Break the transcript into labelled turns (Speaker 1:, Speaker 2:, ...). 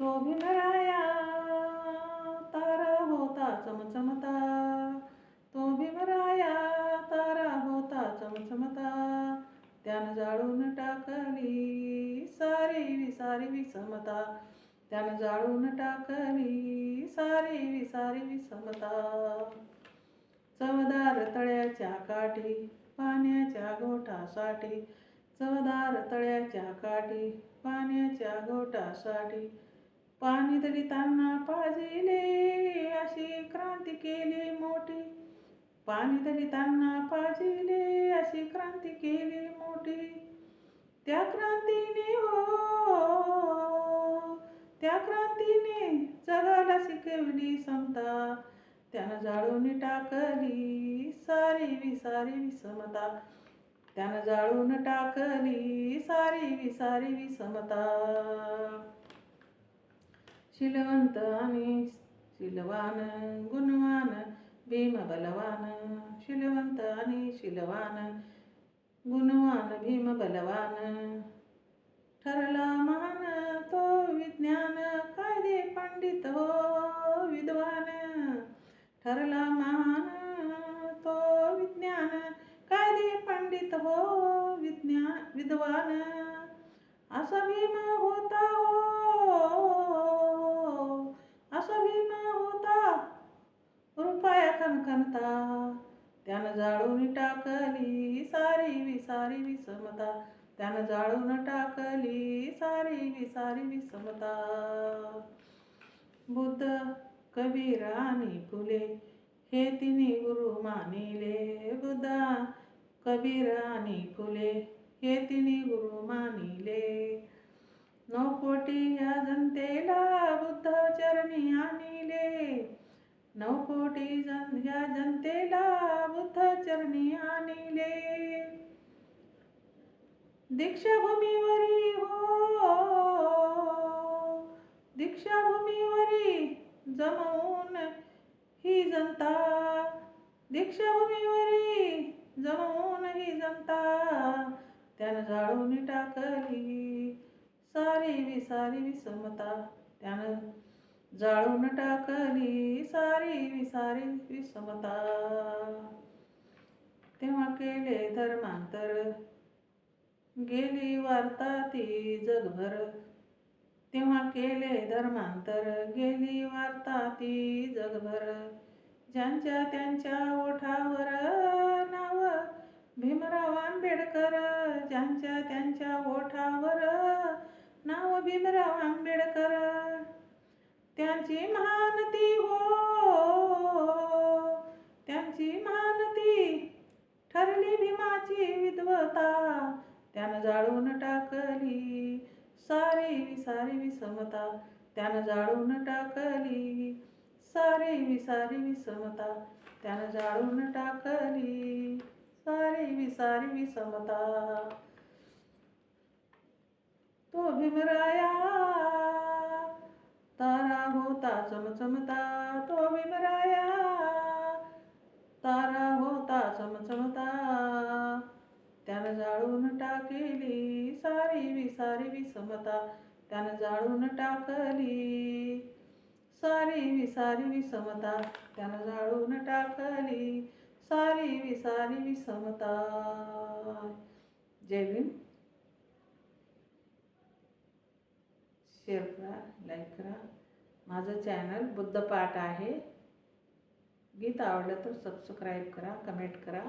Speaker 1: तो भीमराया तारा होता चमचमता. तो भीमराया तारा होता चमचमता. त्यानं जाळून टाकली सारी विसारी विसमता. त्यानं जाळून टाकली सारी विसारी विसमता. चवदार तळ्याच्या काठी पाण्याच्या गोठासाठी. चवदार तळ्याच्या काठी पाण्याच्या गोठासाठी. पाणी दलितांना पाजिले अशी क्रांती केली मोठी. पाणी दलितांना पाजिले अशी क्रांती केली मोठी. त्या क्रांतीने हो त्या क्रांतीने जगाला शिकवली समता. त्यानं जाळून टाकली सारी विसारी विषमता त्यानं जाळून टाकली सारी विसारी विषमता शिलवंत आणि शिलवान गुणवान भीम बलवान शिलवंत आणि शिलवान गुणवान भीम बलवान ठरला महान तो विज्ञान कायदे पंडित हो विद्वान. ठरला महान तो विज्ञान कायदे पंडित हो विज्ञान विद्वान. असा भीम होता हो असा भीम होता. रुपया खणखणता त्यानं जाळून टाकली सारी विसारी विषमता त्यानं जाळून टाकली सारी विसारी विषमता बुद्ध कबीर आणि फुले हे तिन्ही गुरु मानिले. बुद्धा कबीर आणि फुले हे तिन्ही गुरु मानिले. नऊ कोटी जन या जनतेला बुद्ध चरणी आणिले. दीक्षाभूमीवरी हो. दीक्षाभूमीवरी जमवून ही जनता. दीक्षाभूमीवरी जमवून ही जनता. त्यानं जाळून टाकली. सारी विसारी विसमता. त्यानं जाळून टाकली सारी विसारी विसमता. तेव्हा केले धर्मांतर. गेली वार्ता ती जगभर. तेव्हा केले धर्मांतर. गेली वार्ता ती जगभर. ज्यांच्या त्यांच्या ओठावर नाव भीमराव आंबेडकर. ज्यांच्या त्यांच्या ओठावर नाव भीमराव आंबेडकर. त्यांची महानती हो. त्यांची महानती ठरली भीमाची विद्वता. त्यानं जाळून टाकली सारी विसारी विषमता त्यानं जाळून टाकली सारी विसारी विषमता त्यानं जाळून टाकली सारी विसारी विषमता तो भीमराया तारा होता चमचमता तो भीमराया तारा होता चमचमता त्यानं जाळून टाकली सारी विसारी विसमता त्यानं जाळून टाकली सारी विसारी विसमता त्यानं जाळून टाकली सारी विसारी विसमता जय भीम. शेअर करा लाईक करा. माझं चॅनल बुद्धपाठ आहे. गीत आवडलं तर सबस्क्राईब करा कमेंट करा.